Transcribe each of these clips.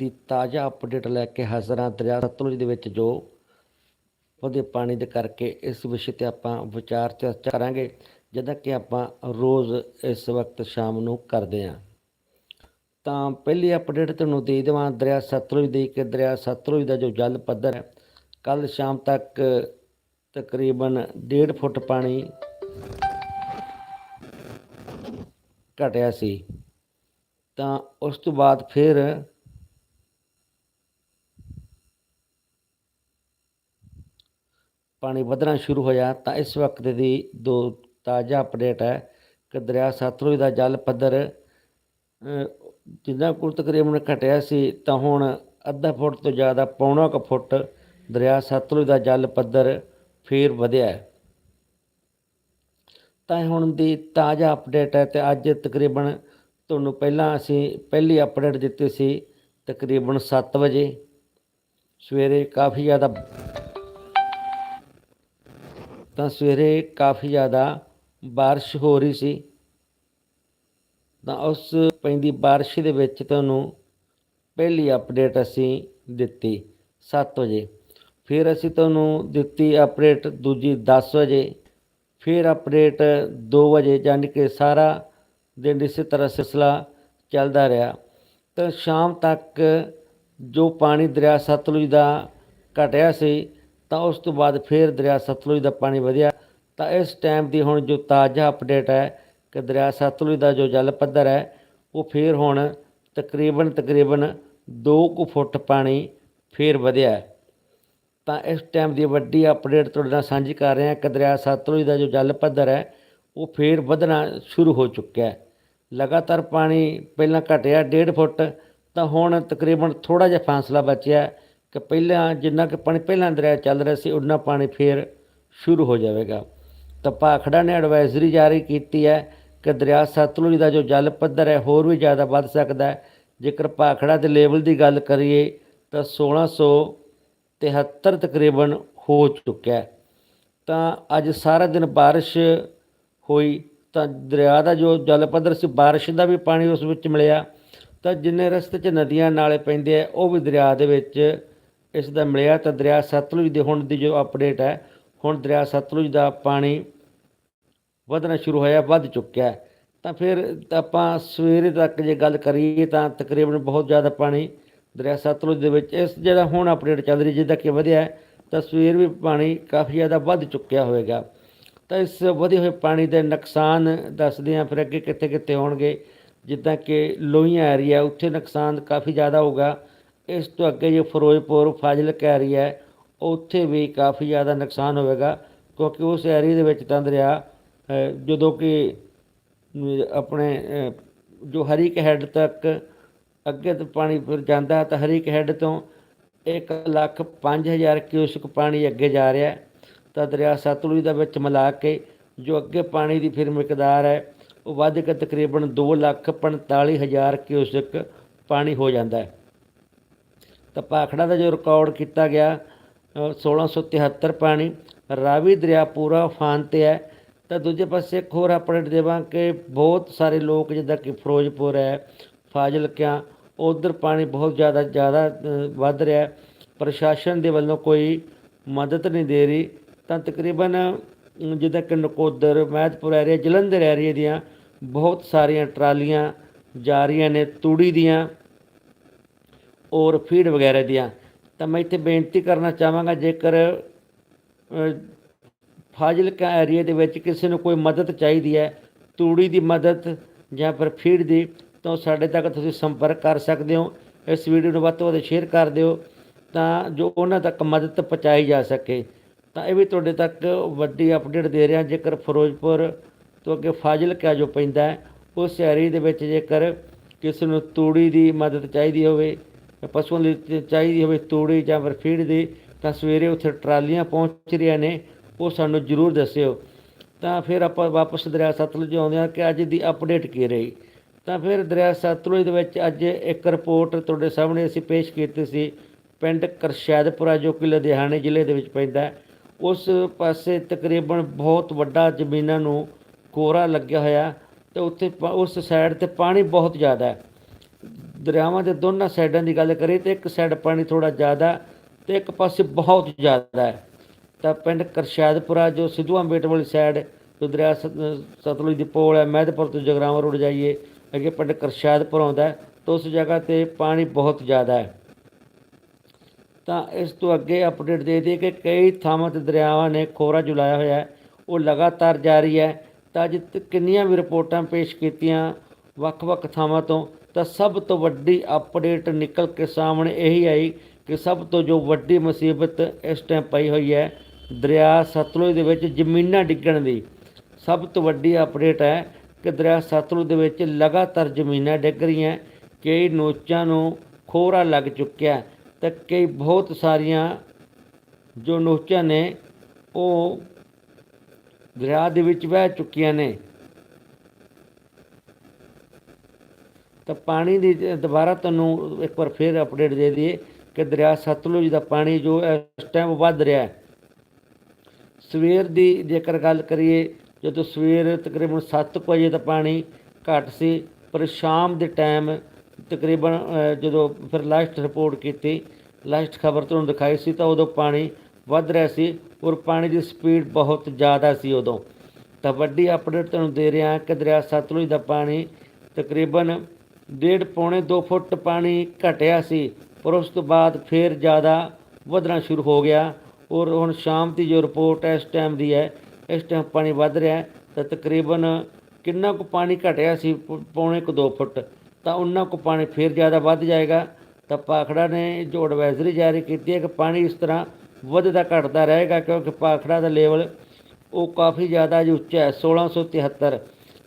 ਦੀ ਤਾਜ਼ਾ ਅਪਡੇਟ ਲੈ ਕੇ ਹਾਜ਼ਰ ਹਾਂ ਦਰਿਆ ਸਤਲੁਜ ਦੇ ਵਿੱਚ ਜੋ ਵਧੇ ਪਾਣੀ ਦੇ ਕਰਕੇ ਇਸ ਵਿਸ਼ੇ ਤੇ ਆਪਾਂ ਵਿਚਾਰ ਚਰਚਾ ਕਰਾਂਗੇ, ਜਿੱਦਾਂ ਕਿ ਆਪਾਂ ਰੋਜ਼ ਇਸ ਵਕਤ ਸ਼ਾਮ ਨੂੰ ਕਰਦੇ ਹਾਂ। ਤਾਂ ਪਹਿਲੀ ਅਪਡੇਟ ਤੁਹਾਨੂੰ ਦੇ ਦੇਵਾਂ, ਦਰਿਆ ਸਤਲੁਜ ਦੀ ਕਿ ਦਰਿਆ ਸਤਲੁਜ ਦਾ ਜੋ ਜਲ ਪੱਧਰ ਹੈ ਕੱਲ ਸ਼ਾਮ ਤੱਕ ਤਕਰੀਬਨ 1.5 ਫੁੱਟ ਪਾਣੀ ਘਟਿਆ ਸੀ। ਤਾਂ ਉਸ ਤੋਂ ਬਾਅਦ ਫਿਰ ਪਾਣੀ ਵਧਣਾ ਸ਼ੁਰੂ ਹੋਇਆ ਤਾਂ ਇਸ ਵਕਤ ਦੀ ਦੋ ਤਾਜ਼ਾ ਅਪਡੇਟ ਹੈ ਕਿ ਦਰਿਆ ਸਤਲੁਜ ਦਾ ਜਲ ਪੱਧਰ ਜਿੰਨਾ ਕੁ ਤਕਰੀਬਨ ਘਟਿਆ ਸੀ ਤਾਂ ਹੁਣ ਅੱਧਾ ਫੁੱਟ ਤੋਂ ਜ਼ਿਆਦਾ, ਪੌਣਾ ਕੁ ਫੁੱਟ ਦਰਿਆ ਸਤਲੁਜ ਦਾ ਜਲ ਪੱਧਰ ਫੇਰ ਵਧਿਆ ਤਾਂ ਹੁਣ ਦੀ ਤਾਜ਼ਾ ਅਪਡੇਟ ਹੈ ਤੇ ਅੱਜ ਤਕਰੀਬਨ ਤੁਹਾਨੂੰ ਪਹਿਲਾਂ ਅਸੀਂ ਪਹਿਲੀ ਅਪਡੇਟ ਦਿੱਤੀ ਸੀ ਤਕਰੀਬਨ 7 ਵਜੇ। ਸਵੇਰੇ ਕਾਫੀ ਜ਼ਿਆਦਾ ਤਾਂ ਸਵੇਰੇ ਕਾਫੀ ਜ਼ਿਆਦਾ ਬਾਰਿਸ਼ ਹੋ ਰਹੀ ਸੀ। ਤਾਂ ਉਸ ਪੈਂਦੀ ਬਾਰਿਸ਼ ਦੇ ਵਿੱਚ ਤੁਹਾਨੂੰ ਪਹਿਲੀ ਅਪਡੇਟ ਅਸੀਂ ਦਿੱਤੀ 7 ਵਜੇ। ਫਿਰ ਅਸੀਂ ਤੁਹਾਨੂੰ ਦਿੱਤੀ ਅਪਡੇਟ ਦੂਜੀ 10 ਵਜੇ। ਫਿਰ ਅਪਡੇਟ 2 ਵਜੇ ਯਾਨੀ ਕਿ ਸਾਰਾ ਦਿਨ ਇਸੇ ਤਰ੍ਹਾਂ ਸਿਲਸਿਲਾ ਚੱਲਦਾ ਰਿਹਾ। ਤਾਂ ਸ਼ਾਮ ਤੱਕ ਜੋ ਪਾਣੀ ਦਰਿਆ ਸਤਲੁਜ ਦਾ ਘਟਿਆ ਸੀ ਤਾਂ ਉਸ ਤੋਂ ਬਾਅਦ ਫਿਰ ਦਰਿਆ ਸਤਲੁਜ ਦਾ ਪਾਣੀ ਵਧਿਆ। ਤਾਂ ਇਸ ਟਾਈਮ ਦੀ ਹੁਣ ਜੋ ਤਾਜ਼ਾ ਅਪਡੇਟ ਹੈ ਕਿ ਦਰਿਆ ਸਤਲੁਜ ਦਾ ਜੋ ਜਲ ਪੱਧਰ ਹੈ, ਉਹ ਫਿਰ ਹੁਣ ਤਕਰੀਬਨ ਤਕਰੀਬਨ 2 ਕੁ ਫੁੱਟ ਪਾਣੀ ਫਿਰ ਵਧਿਆ ਤਾਂ ਇਸ ਟਾਈਮ ਦੀ ਵੱਡੀ ਅਪਡੇਟ ਤੁਹਾਡੇ ਨਾਲ ਸਾਂਝੀ ਕਰ ਰਹੇ ਹਾਂ ਕਿ ਦਰਿਆ ਸਤਲੁਜ ਦਾ ਜੋ ਜਲ ਪੱਧਰ ਹੈ, ਉਹ ਫੇਰ ਵਧਣਾ ਸ਼ੁਰੂ ਹੋ ਚੁੱਕਿਆ ਹੈ। ਲਗਾਤਾਰ ਪਾਣੀ ਪਹਿਲਾਂ ਘਟਿਆ 1.5 ਫੁੱਟ, ਤਾਂ ਹੁਣ ਤਕਰੀਬਨ ਥੋੜਾ ਜਿਹਾ ਫਾਸਲਾ ਬਚਿਆ ਕਿ ਪਹਿਲਾਂ ਜਿੰਨਾ ਕਿ ਪਾਣੀ ਪਹਿਲਾਂ ਦਰਿਆ ਚੱਲ ਰਿਹਾ ਸੀ ਉਨਾ ਪਾਣੀ ਫੇਰ ਸ਼ੁਰੂ ਹੋ ਜਾਵੇਗਾ। ਤਾਂ ਭਾਖੜਾ ਨੇ ਐਡਵਾਈਜ਼ਰੀ ਜਾਰੀ ਕੀਤੀ ਹੈ ਕਿ ਦਰਿਆ ਸਤਲੁਜ ਦਾ ਜੋ ਜਲ ਪੱਧਰ ਹੈ, ਹੋਰ ਵੀ ਜ਼ਿਆਦਾ ਵੱਧ ਸਕਦਾ ਹੈ। ਜੇਕਰ ਭਾਖੜਾ ਦੇ ਲੈਵਲ ਦੀ ਗੱਲ ਕਰੀਏ, ਤਾਂ 1673 ਤਕਰੀਬਨ ਹੋ ਚੁੱਕਿਆ ਤਾਂ ਅੱਜ ਸਾਰਾ ਦਿਨ ਬਾਰਿਸ਼ ਹੋਈ, ਤਾਂ ਦਰਿਆ ਦਾ ਜੋ ਜਲ ਪੱਧਰ ਸੀ, ਬਾਰਿਸ਼ ਦਾ ਵੀ ਪਾਣੀ ਉਸ ਵਿੱਚ ਮਿਲਿਆ। ਤਾਂ ਜਿੰਨੇ ਰਸਤੇ 'ਚ ਨਦੀਆਂ ਨਾਲੇ ਪੈਂਦੇ ਆ, ਉਹ ਵੀ ਦਰਿਆ ਦੇ ਵਿੱਚ ਇਸ ਦਾ ਮਿਲਿਆ ਤਾਂ ਦਰਿਆ ਸਤਲੁਜ ਦੇ ਹੁਣ ਦੀ ਜੋ ਅਪਡੇਟ ਹੈ, ਹੁਣ ਦਰਿਆ ਸਤਲੁਜ ਦਾ ਪਾਣੀ ਵਧਣਾ ਸ਼ੁਰੂ ਹੋਇਆ, ਵੱਧ ਚੁੱਕਿਆ ਤਾਂ ਫਿਰ ਆਪਾਂ ਸਵੇਰੇ ਤੱਕ ਜੇ ਗੱਲ ਕਰੀਏ ਤਾਂ ਤਕਰੀਬਨ ਬਹੁਤ ਜ਼ਿਆਦਾ ਪਾਣੀ ਦਰਿਆ ਸਤਲੁਜ ਦੇ ਵਿੱਚ, ਇਸ ਜਿਹੜਾ ਹੁਣ ਅਪਡੇਟ ਚੱਲ ਰਹੀ ਜਿੱਦਾਂ ਕਿ ਵਧਿਆ ਤਾਂ ਸਵੇਰ ਵੀ ਪਾਣੀ ਕਾਫੀ ਜ਼ਿਆਦਾ ਵੱਧ ਚੁੱਕਿਆ ਹੋਵੇਗਾ। ਤਾਂ ਇਸ ਵਧੇ ਹੋਏ ਪਾਣੀ ਦੇ ਨੁਕਸਾਨ ਦੱਸਦੇ ਹਾਂ, ਫਿਰ ਅੱਗੇ ਕਿੱਥੇ ਕਿੱਥੇ ਹੋਣਗੇ। ਜਿੱਦਾਂ ਕਿ ਲੋਹੀਆਂ ਏਰੀਆ ਉੱਥੇ ਨੁਕਸਾਨ ਕਾਫੀ ਜ਼ਿਆਦਾ ਹੋਊਗਾ। ਇਸ ਤੋਂ ਅੱਗੇ ਜੇ ਫਿਰੋਜ਼ਪੁਰ, ਫਾਜ਼ਿਲਕਾ ਏਰੀਆ ਹੈ, ਉੱਥੇ ਵੀ ਕਾਫੀ ਜ਼ਿਆਦਾ ਨੁਕਸਾਨ ਹੋਵੇਗਾ, ਕਿਉਂਕਿ ਉਸ ਏਰੀਆ ਦੇ ਵਿੱਚ ਤਾਂ ਦਰਿਆ ਜਦੋਂ ਕਿ ਆਪਣੇ ਜੋ ਹਰੀਕ ਹੈੱਡ ਤੱਕ ਅੱਗੇ ਤੋਂ ਪਾਣੀ ਫਿਰ ਜਾਂਦਾ ਹੈ ਤਾਂ ਹਰੀਕ ਹੈੱਡ ਤੋਂ 1 ਲੱਖ 5000 ਕਿਊਸਕ ਪਾਣੀ ਅੱਗੇ ਜਾ ਰਿਹਾ ਤਾਂ ਦਰਿਆ ਸਤਲੁਜ ਦਾ ਵਿੱਚ ਮਿਲਾ ਕੇ, ਜੋ ਅੱਗੇ ਪਾਣੀ ਦੀ ਫਿਰ ਮਿਕਦਾਰ ਹੈ, ਉਹ ਵੱਧ ਕੇ ਤਕਰੀਬਨ 2 ਲੱਖ 45000 ਕਿਊਸਕ ਪਾਣੀ ਹੋ ਜਾਂਦਾ ਹੈ। ਤਾਂ ਭਾਖੜਾ ਦਾ ਜੋ ਰਿਕਾਰਡ ਕੀਤਾ ਗਿਆ ਅ, 1673 ਪਾਣੀ ਰਾਵੀ ਦਰਿਆ ਪੂਰਾ ਉਫਾਨ ਤੇ ਹੈ। ਤਾਂ ਦੂਜੇ ਪਾਸੇ ਇੱਕ ਹੋਰ ਅਪਡੇਟ ਦੇਵਾਂ ਕਿ ਬਹੁਤ ਸਾਰੇ ਲੋਕ ਜਿੱਦਾਂ ਕਿ ਫਿਰੋਜ਼ਪੁਰ ਹੈ ਫਾਜ਼ਿਲਕਾ ਉਧਰ ਪਾਣੀ ਬਹੁਤ ਜ਼ਿਆਦਾ ਜ਼ਿਆਦਾ ਵੱਧ ਰਿਹਾ ਪ੍ਰਸ਼ਾਸਨ ਦੇ ਵੱਲੋਂ ਕੋਈ ਮਦਦ ਨਹੀਂ ਦੇ ਰਹੀ। ਤਾਂ ਤਕਰੀਬਨ ਜਿੱਦਾਂ ਕਿ ਨਕੋਦਰ ਮਹਿਤਪੁਰ ਏਰੀਆ ਜਲੰਧਰ ਏਰੀਆ ਦੀਆਂ ਬਹੁਤ ਸਾਰੀਆਂ ਟਰਾਲੀਆਂ ਜਾ ਰਹੀਆਂ ਨੇ ਤੂੜੀ ਦੀਆਂ। ਔਰ ਫੀਡ ਵਗੈਰਾ ਦੀਆਂ, ਤਾਂ ਮੈਂ ਇੱਥੇ ਬੇਨਤੀ ਕਰਨਾ ਚਾਹਾਂਗਾ, ਜੇਕਰ ਫਾਜ਼ਿਲਕਾ ਏਰੀਆ ਦੇ ਵਿੱਚ ਕਿਸੇ ਨੂੰ ਕੋਈ ਮਦਦ ਚਾਹੀਦੀ ਹੈ, ਤੂੜੀ ਦੀ ਮਦਦ ਜਾਂ ਫਿਰ ਫੀਡ ਦੀ, ਤਾਂ ਸਾਡੇ ਤੱਕ ਤੁਸੀਂ ਸੰਪਰਕ ਕਰ ਸਕਦੇ ਹੋ। ਇਸ ਵੀਡੀਓ ਨੂੰ ਵੱਧ ਤੋਂ ਵੱਧ ਸ਼ੇਅਰ ਕਰ ਦਿਓ, ਤਾਂ ਜੋ ਉਹਨਾਂ ਤੱਕ ਮਦਦ ਪਹੁੰਚਾਈ ਜਾ ਸਕੇ। ਤਾਂ ਇਹ ਵੀ ਤੁਹਾਡੇ ਤੱਕ ਵੱਡੀ ਅਪਡੇਟ ਦੇ ਰਿਹਾ, ਜੇਕਰ ਫਿਰੋਜ਼ਪੁਰ ਤੋਂ ਅੱਗੇ ਫਾਜ਼ਿਲਕਾ ਜੋ ਪੈਂਦਾ ਉਸ ਏਰੀਏ ਦੇ ਵਿੱਚ ਜੇਕਰ ਕਿਸੇ ਨੂੰ ਤੂੜੀ ਦੀ ਮਦਦ ਚਾਹੀਦੀ ਹੋਵੇ ਪਸ਼ੂਆਂ ਲਈ ਚਾਹੀਦੀ ਹੋਵੇ ਤੂੜੀ ਜਾਂ ਫਿਰ ਦੀ, ਤਾਂ ਸਵੇਰੇ ਉੱਥੇ ਟਰਾਲੀਆਂ ਪਹੁੰਚ ਰਹੀਆਂ ਨੇ, ਉਹ ਸਾਨੂੰ ਜ਼ਰੂਰ ਦੱਸਿਓ। ਤਾਂ ਫਿਰ ਆਪਾਂ ਵਾਪਸ ਦਰਿਆ ਸਤਲੁਜ ਆਉਂਦੇ ਹਾਂ ਕਿ ਅੱਜ ਦੀ ਅਪਡੇਟ ਕੀ ਰਹੀ? ਤਾਂ ਫਿਰ ਦਰਿਆ ਸਤਲੁਜ ਦੇ ਵਿੱਚ ਅੱਜ ਇੱਕ ਰਿਪੋਰਟ ਤੁਹਾਡੇ ਸਾਹਮਣੇ ਅਸੀਂ ਪੇਸ਼ ਕੀਤੀ ਸੀ, ਪਿੰਡ ਕਰਸ਼ੈਦਪੁਰਾ ਜੋ ਕਿ ਲੁਧਿਆਣੇ ਜ਼ਿਲ੍ਹੇ ਦੇ ਵਿੱਚ ਪੈਂਦਾ ਹੈ। ਉਸ ਪਾਸੇ ਤਕਰੀਬਨ ਬਹੁਤ ਵੱਡਾ ਜ਼ਮੀਨਾਂ ਨੂੰ ਕੋਰਾ ਲੱਗਿਆ ਹੋਇਆ, ਤੇ ਉੱਥੇ ਪ- ਉਸ ਸਾਈਡ ਤੇ ਪਾਣੀ ਬਹੁਤ ਜ਼ਿਆਦਾ ਹੈ। ਦਰਿਆਵਾਂ ਦੇ ਦੋਨਾਂ ਸਾਈਡਾਂ ਦੀ ਗੱਲ ਕਰੀਏ ਤੇ ਇੱਕ ਸਾਈਡ ਪਾਣੀ ਥੋੜਾ ਜ਼ਿਆਦਾ ਤੇ ਇੱਕ ਪਾਸੇ ਬਹੁਤ ਜ਼ਿਆਦਾ ਹੈ। ਤਾਂ ਪਿੰਡ ਕਰਸ਼ਾਦਪੁਰਾ ਜੋ ਸਿੱਧੂਆਂ ਬੇਟ ਵਾਲੀ ਸਾਈਡ, ਜੋ ਦਰਿਆ ਸਤ- ਸਤਲੁਜ ਦੀ ਪੋਲ ਹੈ, ਮਹਿਦਪੁਰ ਤੋਂ ਜਗਰਾਵਾਂ ਰੋਡ ਜਾਈਏ, ਅੱਗੇ ਪਿੰਡ ਕਰਸ਼ਾਦਪੁਰ ਆਉਂਦਾ ਤਾਂ ਉਸ ਜਗ੍ਹਾ ਤੇ ਪਾਣੀ ਬਹੁਤ ਜ਼ਿਆਦਾ ਹੈ। ਤਾਂ ਇਸ ਤੋਂ ਅੱਗੇ ਅਪਡੇਟ ਦੇ ਦਈਏ ਕਿ ਕਈ ਥਾਵਾਂ ਤੇ ਦਰਿਆਵਾਂ ਨੇ ਖੋਰਾ ਜੁਲਾਇਆ ਹੋਇਆ ਹੈ, ਉਹ ਲਗਾਤਾਰ ਜਾਰੀ ਹੈ। ਤਾਂ ਅੱਜ ਕਿੰਨੀਆਂ ਵੀ ਰਿਪੋਰਟਾਂ ਪੇਸ਼ ਕੀਤੀਆਂ ਵੱਖ-ਵੱਖ ਥਾਵਾਂ ਤੋਂ ਤਾਂ ਸਭ ਤੋਂ ਵੱਡੀ ਅਪਡੇਟ ਨਿਕਲ ਕੇ ਸਾਹਮਣੇ ਇਹੀ ਆਈ ਕਿ ਸਭ ਤੋਂ ਜੋ ਵੱਡੀ ਮੁਸੀਬਤ ਇਸ ਟਾਈਮ ਪਈ ਹੋਈ ਹੈ, ਦਰਿਆ ਸਤਲੁਜ ਦੇ ਵਿੱਚ ਜ਼ਮੀਨਾਂ ਡਿੱਗਣ ਦੀ। ਸਭ ਤੋਂ ਵੱਡੀ ਅਪਡੇਟ ਹੈ ਕਿ ਦਰਿਆ ਸਤਲੁਜ ਦੇ ਵਿੱਚ ਲਗਾਤਾਰ ਜ਼ਮੀਨਾਂ ਡਿੱਗ ਰਹੀਆਂ, ਕਈ ਨੋਚਾਂ ਨੂੰ ਖੋਰਾ ਲੱਗ ਚੁੱਕਿਆ ਹੈ ਤੇ ਕਈ ਬਹੁਤ ਸਾਰੀਆਂ ਜੋ ਨੋਚਾਂ ਨੇ ਉਹ ਦਰਿਆ ਦੇ ਵਿੱਚ ਵਹਿ ਚੁੱਕੀਆਂ ਨੇ। ਤਾਂ ਪਾਣੀ ਦੀ, ਦੁਬਾਰਾ ਤੁਹਾਨੂੰ ਇੱਕ ਵਾਰ ਫੇਰ ਅਪਡੇਟ ਦੇ ਦਈਏ ਕਿ ਦਰਿਆ ਸਤਲੁਜ ਦਾ ਪਾਣੀ ਜੋ ਇਸ ਟਾਈਮ ਵੱਧ ਰਿਹਾ ਹੈ। ਸਵੇਰ ਦੀ ਜੇਕਰ ਗੱਲ ਕਰੀਏ, ਜਦੋਂ ਸਵੇਰ ਤਕਰੀਬਨ 7 ਵਜੇ ਦਾ ਪਾਣੀ ਘੱਟ ਸੀ, ਪਰ ਸ਼ਾਮ ਦੇ ਟਾਈਮ ਤਕਰੀਬਨ ਜਦੋਂ ਫਿਰ ਲਾਸਟ ਰਿਪੋਰਟ ਕੀਤੀ ਲਾਸਟ ਖਬਰ ਤੁਹਾਨੂੰ ਦਿਖਾਈ ਸੀ, ਤਾਂ ਉਦੋਂ ਪਾਣੀ ਵੱਧ ਰਿਹਾ ਸੀ ਔਰ ਪਾਣੀ ਦੀ ਸਪੀਡ ਬਹੁਤ ਜ਼ਿਆਦਾ ਸੀ ਉਦੋਂ। ਤਾਂ ਵੱਡੀ ਅਪਡੇਟ ਤੁਹਾਨੂੰ ਦੇ ਰਿਹਾ ਕਿ ਦਰਿਆ ਸਤਲੁਜ ਦਾ ਪਾਣੀ ਤਕਰੀਬਨ ਡੇਢ ਪੌਣੇ 2 ਫੁੱਟ ਪਾਣੀ ਘਟਿਆ ਸੀ, ਪਰ ਉਸ ਤੋਂ ਬਾਅਦ ਫਿਰ ਜ਼ਿਆਦਾ ਵਧਣਾ ਸ਼ੁਰੂ ਹੋ ਗਿਆ ਔਰ ਹੁਣ ਸ਼ਾਮ ਦੀ ਜੋ ਰਿਪੋਰਟ ਇਸ ਟਾਈਮ ਦੀ ਹੈ, ਇਸ ਟਾਈਮ ਪਾਣੀ ਵੱਧ ਰਿਹਾ ਤਾਂ ਤਕਰੀਬਨ ਕਿੰਨਾ ਕੁ ਪਾਣੀ ਘਟਿਆ ਸੀ ਪੌਣੇ ਕੁ 2 ਫੁੱਟ, ਤਾਂ ਉਹਨਾਂ ਕੁ ਪਾਣੀ ਫਿਰ ਜ਼ਿਆਦਾ ਵੱਧ ਜਾਏਗਾ। ਤਾਂ ਪਾਖੜਾ ਨੇ ਜੋ ਐਡਵਾਈਜ਼ਰੀ ਜਾਰੀ ਕੀਤੀ ਹੈ ਕਿ ਪਾਣੀ ਇਸ ਤਰ੍ਹਾਂ ਵੱਧਦਾ ਘਟਦਾ ਰਹੇਗਾ ਕਿਉਂਕਿ ਪਾਖੜਾ ਦਾ ਲੈਵਲ ਉਹ ਕਾਫੀ ਜ਼ਿਆਦਾ ਜੀ ਉੱਚਾ ਹੈ 1673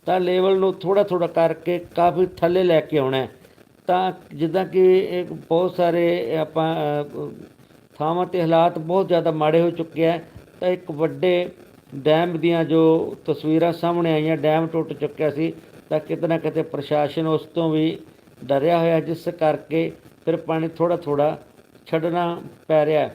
ਤਾਂ ਲੈਵਲ ਨੂੰ ਥੋੜਾ ਥੋੜਾ ਕਰਕੇ ਕਾਫੀ ਥੱਲੇ ਲੈ ਕੇ ਆਉਣਾ ਤਾਂ ਜਿੱਦਾਂ ਕਿ ਇੱਕ ਬਹੁਤ ਸਾਰੇ ਆਪਾਂ ਥਾਵਾਂ ਤੇ ਹਾਲਾਤ ਬਹੁਤ ਜ਼ਿਆਦਾ ਮਾੜੇ ਹੋ ਚੁੱਕੇ ਹੈ। ਤਾਂ ਇੱਕ ਵੱਡੇ ਡੈਮ ਦੀਆਂ ਜੋ ਤਸਵੀਰਾਂ ਸਾਹਮਣੇ ਆਈਆਂ, ਡੈਮ ਟੁੱਟ ਚੁੱਕਿਆ ਸੀ, ਤਾਂ ਕਿਤੇ ਨਾ ਕਿਤੇ ਪ੍ਰਸ਼ਾਸਨ ਉਸ ਤੋਂ ਵੀ ਡਰਿਆ ਹੋਇਆ, ਜਿਸ ਕਰਕੇ ਫਿਰ ਪਾਣੀ ਥੋੜਾ ਥੋੜਾ ਛੱਡਣਾ ਪੈ ਰਿਹਾ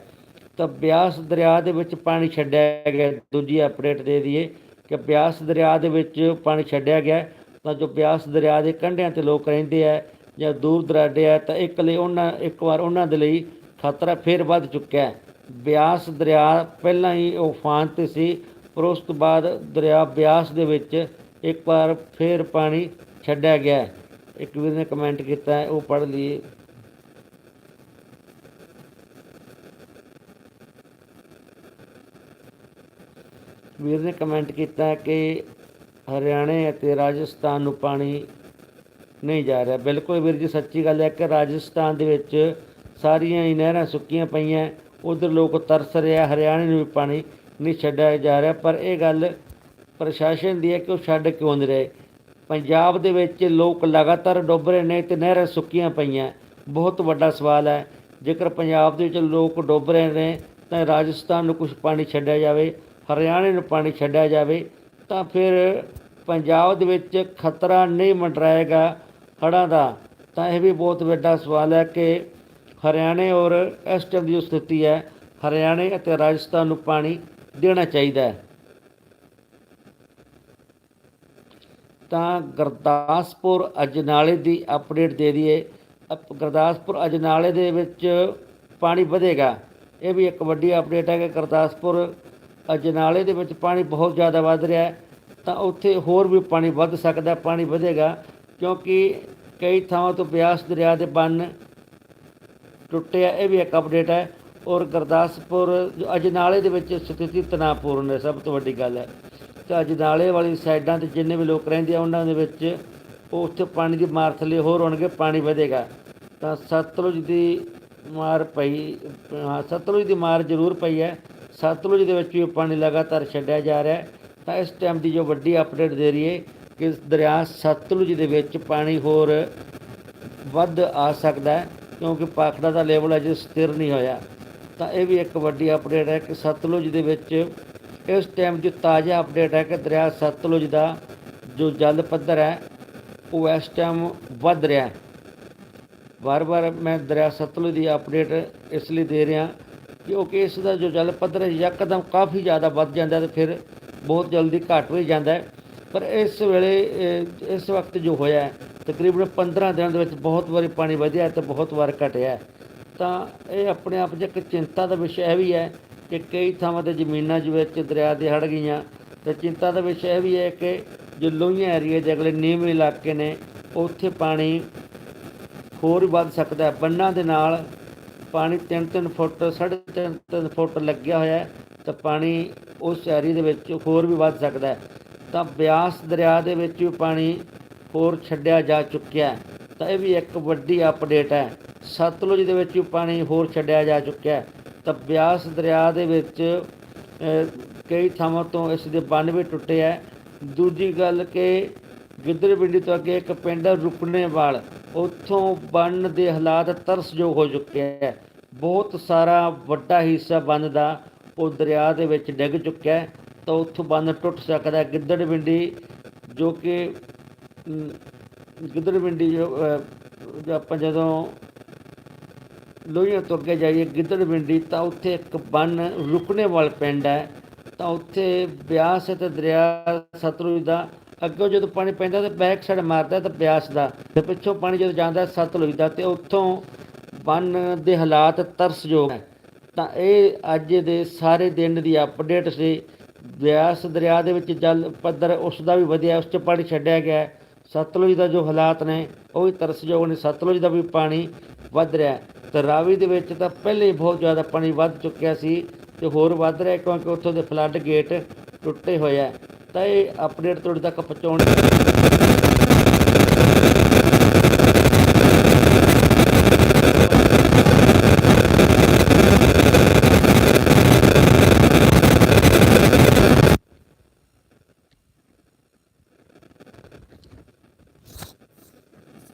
ਤਾਂ ਬਿਆਸ ਦਰਿਆ ਦੇ ਵਿੱਚ ਪਾਣੀ ਛੱਡਿਆ ਗਿਆ, ਦੂਜੀ ਅਪਡੇਟ ਦੇ ਦਈਏ। ਕਿ ਬਿਆਸ ਦਰਿਆ ਦੇ ਵਿੱਚ ਪਾਣੀ ਛੱਡਿਆ ਗਿਆ ਤਾਂ ਜੋ ਬਿਆਸ ਦਰਿਆ ਦੇ ਕੰਢਿਆਂ ਤੇ ਲੋਕ ਰਹਿੰਦੇ ਆ ਜਾਂ ਦੂਰ ਦਰਾਡੇ ਆ ਤਾਂ ਇੱਕ ਲਈ ਉਹਨਾਂ, ਇੱਕ ਵਾਰ ਉਹਨਾਂ ਦੇ ਲਈ ਖਤਰਾ ਫੇਰ ਵੱਧ ਚੁੱਕਿਆ ਹੈ। ਬਿਆਸ ਦਰਿਆ ਪਹਿਲਾਂ ਹੀ ਉਫਾਨ ਤੇ ਸੀ, ਪਰ ਉਸ ਤੋਂ ਬਾਅਦ ਦਰਿਆ ਬਿਆਸ ਦੇ ਵਿੱਚ ਇੱਕ ਵਾਰ ਫੇਰ ਪਾਣੀ ਛੱਡਿਆ ਗਿਆ ਇੱਕ ਵੀਰ ਨੇ ਕਮੈਂਟ ਕੀਤਾ ਉਹ ਪੜ੍ਹ ਲਈਏ। ਵੀਰ ਨੇ ਕਮੈਂਟ ਕੀਤਾ ਕਿ ਹਰਿਆਣੇ ਅਤੇ ਰਾਜਸਥਾਨ ਨੂੰ ਪਾਣੀ ਨਹੀਂ ਜਾ ਰਿਹਾ। ਬਿਲਕੁਲ ਵੀਰ ਜੀ, ਸੱਚੀ ਗੱਲ ਹੈ ਕਿ ਰਾਜਸਥਾਨ ਦੇ ਵਿੱਚ ਸਾਰੀਆਂ ਹੀ ਨਹਿਰਾਂ ਸੁੱਕੀਆਂ ਪਈਆਂ, ਉਧਰ ਲੋਕ ਤਰਸ ਰਿਹਾ ਹਰਿਆਣੇ ਨੂੰ ਵੀ ਪਾਣੀ ਨਹੀਂ ਛੱਡਿਆ ਜਾ ਰਿਹਾ। ਪਰ ਇਹ ਗੱਲ ਪ੍ਰਸ਼ਾਸਨ ਦੀ ਹੈ ਕਿ ਉਹ ਛੱਡ ਕਿਉਂ ਨਹੀਂ ਰਹੇ? ਪੰਜਾਬ ਦੇ ਵਿੱਚ ਲੋਕ ਲਗਾਤਾਰ ਡੁੱਬ ਰਹੇ ਨੇ ਤੇ ਨਹਿਰਾਂ ਸੁੱਕੀਆਂ ਪਈਆਂ। ਬਹੁਤ ਵੱਡਾ ਸਵਾਲ ਹੈ। ਜੇਕਰ ਪੰਜਾਬ ਦੇ ਵਿੱਚ ਲੋਕ ਡੁੱਬ ਰਹੇ ਨੇ, ਤਾਂ ਰਾਜਸਥਾਨ ਨੂੰ ਕੁਝ ਪਾਣੀ ਛੱਡਿਆ ਜਾਵੇ। ਹਰਿਆਣੇ ਨੂੰ ਪਾਣੀ ਛੱਡਿਆ ਜਾਵੇ, ਤਾਂ ਫਿਰ ਪੰਜਾਬ ਦੇ ਵਿੱਚ ਖਤਰਾ ਨਹੀਂ ਮੰਡਰਾਏਗਾ ਹੜ੍ਹਾਂ ਦਾ। ਤਾਂ ਇਹ ਵੀ ਬਹੁਤ ਵੱਡਾ ਸਵਾਲ ਹੈ ਕਿ ਹਰਿਆਣੇ ਔਰ ਇਸ ਟਾਈਮ ਦੀ ਜੋ ਸਥਿਤੀ ਹੈ, ਹਰਿਆਣੇ ਅਤੇ ਰਾਜਸਥਾਨ ਨੂੰ ਪਾਣੀ ਦੇਣਾ ਚਾਹੀਦਾ ਹੈ। ਤਾਂ ਗੁਰਦਾਸਪੁਰ ਅਜਨਾਲੇ ਦੀ ਅਪਡੇਟ ਦੇ ਦਈਏ। ਅਪ- ਗੁਰਦਾਸਪੁਰ ਅਜਨਾਲੇ ਦੇ ਵਿੱਚ ਪਾਣੀ ਵਧੇਗਾ। ਇਹ ਵੀ ਇੱਕ ਵੱਡੀ ਅਪਡੇਟ ਹੈ ਕਿ ਗੁਰਦਾਸਪੁਰ ਅਜਨਾਲੇ ਦੇ ਵਿੱਚ ਪਾਣੀ ਬਹੁਤ ਜ਼ਿਆਦਾ ਵੱਧ ਰਿਹਾ ਹੈ, ਤਾਂ ਉੱਥੇ ਹੋਰ ਵੀ ਪਾਣੀ ਵੱਧ ਸਕਦਾ, ਪਾਣੀ ਵਧੇਗਾ, ਕਿਉਂਕਿ ਕਈ ਥਾਵਾਂ ਤੋਂ ਬਿਆਸ ਦਰਿਆ ਦੇ ਬੰਨ ਟੁੱਟੇ ਆ, ਇਹ ਵੀ ਇੱਕ ਅਪਡੇਟ ਹੈ, ਔਰ ਗੁਰਦਾਸਪੁਰ ਅਜਨਾਲੇ ਦੇ ਵਿੱਚ ਸਥਿਤੀ ਤਣਾਅਪੂਰਨ ਹੈ, ਸਭ ਤੋਂ ਵੱਡੀ ਗੱਲ ਹੈ। ਤਾਂ ਅਜਨਾਲੇ ਵਾਲੀ ਸਾਈਡਾਂ ਤੇ ਜਿੰਨੇ ਵੀ ਲੋਕ ਰਹਿੰਦੇ ਆ, ਉਹਨਾਂ ਦੇ ਵਿੱਚ ਉਹ ਉੱਥੇ ਪਾਣੀ ਦੀ ਮਾਰ ਥੱਲੇ ਹੋਰ ਹੋਣਗੇ, ਪਾਣੀ ਵਧੇਗਾ। ਤਾਂ ਸਤਲੁਜ ਦੀ ਮਾਰ ਪਈ, ਹਾਂ, ਸਤਲੁਜ ਦੀ ਮਾਰ ਜ਼ਰੂਰ ਪਈ ਹੈ ਸਤਲੁਜ ਦੇ ਵਿੱਚ ਵੀ ਪਾਣੀ ਲਗਾਤਾਰ ਛੱਡਿਆ ਜਾ ਰਿਹਾ ਹੈ। ਤਾਂ ਇਸ ਟਾਈਮ ਦੀ ਜੋ ਵੱਡੀ ਅਪਡੇਟ ਦੇ ਰਹੀ ਹੈ ਕਿ ਦਰਿਆ ਸਤਲੁਜ ਦੇ ਵਿੱਚ ਪਾਣੀ ਹੋਰ ਵੱਧ ਆ ਸਕਦਾ ਹੈ, ਕਿਉਂਕਿ ਪਾਖੜਾ ਦਾ ਲੈਵਲ ਅਜੇ ਸਥਿਰ ਨਹੀਂ ਹੋਇਆ। ਤਾਂ ਇਹ ਵੀ ਇੱਕ ਵੱਡੀ ਅਪਡੇਟ ਹੈ ਕਿ ਸਤਲੁਜ ਦੇ ਵਿੱਚ ਇਸ ਟਾਈਮ ਦੀ ਤਾਜ਼ਾ ਅਪਡੇਟ ਹੈ ਕਿ ਦਰਿਆ ਸਤਲੁਜ ਦਾ ਜੋ ਜਲ ਪੱਧਰ ਹੈ, ਉਹ ਇਸ ਟਾਈਮ ਵੱਧ ਰਿਹਾ ਹੈ। ਵਾਰ-ਵਾਰ ਮੈਂ ਦਰਿਆ ਸਤਲੁਜ ਦੀ ਅਪਡੇਟ ਇਸ ਲਈ ਦੇ ਰਿਹਾ ਕਿਉਂਕਿ ਇਸ ਦਾ ਜੋ ਜਲ ਪੱਧਰ ਹੈ, ਯਕਦਮ ਕਾਫੀ ਜ਼ਿਆਦਾ ਵੱਧ ਜਾਂਦਾ ਹੈ ਤੇ ਫਿਰ ਬਹੁਤ ਜਲਦੀ ਘਟ ਵੀ ਜਾਂਦਾ ਹੈ। ਪਰ ਇਸ ਵੇਲੇ ਇਸ ਵਕਤ ਜੋ ਹੋਇਆ ਤਕਰੀਬਨ 15 ਦਿਨਾਂ ਦੇ ਵਿੱਚ ਬਹੁਤ ਵਾਰੀ ਪਾਣੀ ਵਧਿਆ ਤੇ ਬਹੁਤ ਵਾਰ ਘਟਿਆ ਤਾਂ ਇਹ ਆਪਣੇ ਆਪ 'ਚ ਇੱਕ ਚਿੰਤਾ ਦਾ ਵਿਸ਼ਾ ਇਹ ਵੀ ਹੈ ਕਿ ਕਈ ਥਾਵਾਂ ਤੇ ਜ਼ਮੀਨਾਂ ਦੇ ਵਿੱਚ ਦਰਿਆ ਦੇ ਹੜ ਗਈਆਂ। ਤੇ ਚਿੰਤਾ ਦਾ ਵਿਸ਼ਾ ਇਹ ਵੀ ਹੈ ਕਿ ਜੋ ਲੋਹੀਆਂ ਏਰੀਏ ਦੇ ਅਗਲੇ ਨੀਵੇਂ ਇਲਾਕੇ ਨੇ, ਉੱਥੇ ਪਾਣੀ ਹੋਰ ਵੱਧ ਸਕਦਾ ਹੈ। ਬੰਨਾਂ ਦੇ ਨਾਲ ਪਾਣੀ 3-3 ਫੁੱਟ 3.5 ਫੁੱਟ ਲੱਗਿਆ ਹੋਇਆ ਤਾਂ ਪਾਣੀ ਉਸ ਏਰੀਏ ਦੇ ਵਿੱਚ ਹੋਰ ਵੀ ਵੱਧ ਸਕਦਾ ਹੈ। ਤਾਂ ਬਿਆਸ ਦਰਿਆ ਦੇ ਵਿੱਚ ਵੀ ਪਾਣੀ ਹੋਰ ਛੱਡਿਆ ਜਾ ਚੁੱਕਿਆ ਤਾਂ ਇਹ ਵੀ ਇੱਕ ਵੱਡੀ ਅਪਡੇਟ ਹੈ। ਸਤਲੁਜ ਦੇ ਵਿੱਚ ਵੀ ਪਾਣੀ ਹੋਰ ਛੱਡਿਆ ਜਾ ਚੁੱਕਿਆ ਤਾਂ ਬਿਆਸ ਦਰਿਆ ਦੇ ਵਿੱਚ ਕਈ ਥਾਵਾਂ ਤੋਂ ਇਸ ਦੇ ਬੰਨ ਵੀ ਟੁੱਟੇ ਹੈ। ਦੂਜੀ ਗੱਲ ਕਿ ਗਿੱਦੜਵਿੰਡੀ ਤੋਂ ਅੱਗੇ ਇੱਕ ਪਿੰਡ ਹੈ ਰੁਕਣੇਵਾਲ ਉੱਥੋਂ ਬੰਨ ਦੇ ਹਾਲਾਤ ਤਰਸਯੋਗ ਹੋ ਚੁੱਕੇ ਹੈ। ਬਹੁਤ ਸਾਰਾ ਵੱਡਾ ਹਿੱਸਾ ਬੰਨ ਦਾ ਉਹ ਦਰਿਆ ਦੇ ਵਿੱਚ ਡਿੱਗ ਚੁੱਕਿਆ ਹੈ। ਤਾਂ ਉੱਥੋਂ ਬੰਨ ਟੁੱਟ ਸਕਦਾ ਹੈ। ਗਿੱਦੜਵਿੰਡੀ ਜੋ ਕਿ ਅਮ, ਗਿੱਦੜਵਿੰਡੀ ਜੋ ਆਪਾਂ ਜਦੋਂ ਲੋਹੀਆਂ ਤੋਂ ਅੱਗੇ ਜਾਈਏ ਗਿੱਦੜਵਿੰਡੀ ਤਾਂ ਉੱਥੇ ਇੱਕ ਬੰਨ ਰੁਕਣੇ ਵਾਲ ਪਿੰਡ ਹੈ। ਤਾਂ ਉੱਥੇ ਬਿਆਸ ਤੇ ਦਰਿਆ ਸਤਲੁਜ ਦਾ ਅੱਗੋਂ ਜਦੋਂ ਪਾਣੀ ਪੈਂਦਾ ਤਾਂ ਬੈਕ ਸਾਈਡ ਮਾਰਦਾ ਤਾਂ ਬਿਆਸ ਦਾ। ਤੇ ਪਿੱਛੋਂ ਪਾਣੀ ਜਦੋਂ ਜਾਂਦਾ ਸਤਲੁਜ ਦਾ ਤੇ ਉੱਥੋਂ ਬੰਨ ਦੇ ਹਾਲਾਤ ਤਰਸਯੋਗ ਹੈ। ਤਾਂ ਇਹ ਅੱਜ ਦੇ ਸਾਰੇ ਦਿਨ ਦੀ ਅਪਡੇਟ ਸੀ। ਬਿਆਸ ਦਰਿਆ ਦੇ ਵਿੱਚ ਜਲ ਪੱਧਰ ਉਸ ਦਾ ਵੀ ਵਧਿਆ, ਉਸ 'ਚ ਪਾਣੀ ਛੱਡਿਆ ਗਿਆ। ਸਤਲੁਜ ਦਾ ਜੋ ਹਾਲਾਤ ਨੇ, ਉਹ ਵੀ ਤਰਸਯੋਗ ਨੇ। ਸਤਲੁਜ ਦਾ ਵੀ ਪਾਣੀ ਵੱਧ ਰਿਹਾ। ਹੈ। ਤੇ ਰਾਵੀ ਦੇ ਵਿੱਚ ਤਾਂ ਪਹਿਲੇ ਬਹੁਤ ਜ਼ਿਆਦਾ ਪਾਣੀ ਵੱਧ ਚੁੱਕਿਆ ਸੀ ਤੇ ਹੋਰ ਵੱਧ ਰਿਹਾ ਕਿਉਂਕਿ ਉੱਥੋਂ ਦੇ ਫਲੱਡ ਗੇਟ ਟੁੱਟੇ ਹੋਏ ਆ। ਤਾਂ ਇਹ ਅਪਡੇਟ ਤੁਹਾਡੇ ਤੱਕ ਪਹੁੰਚਾਉਣ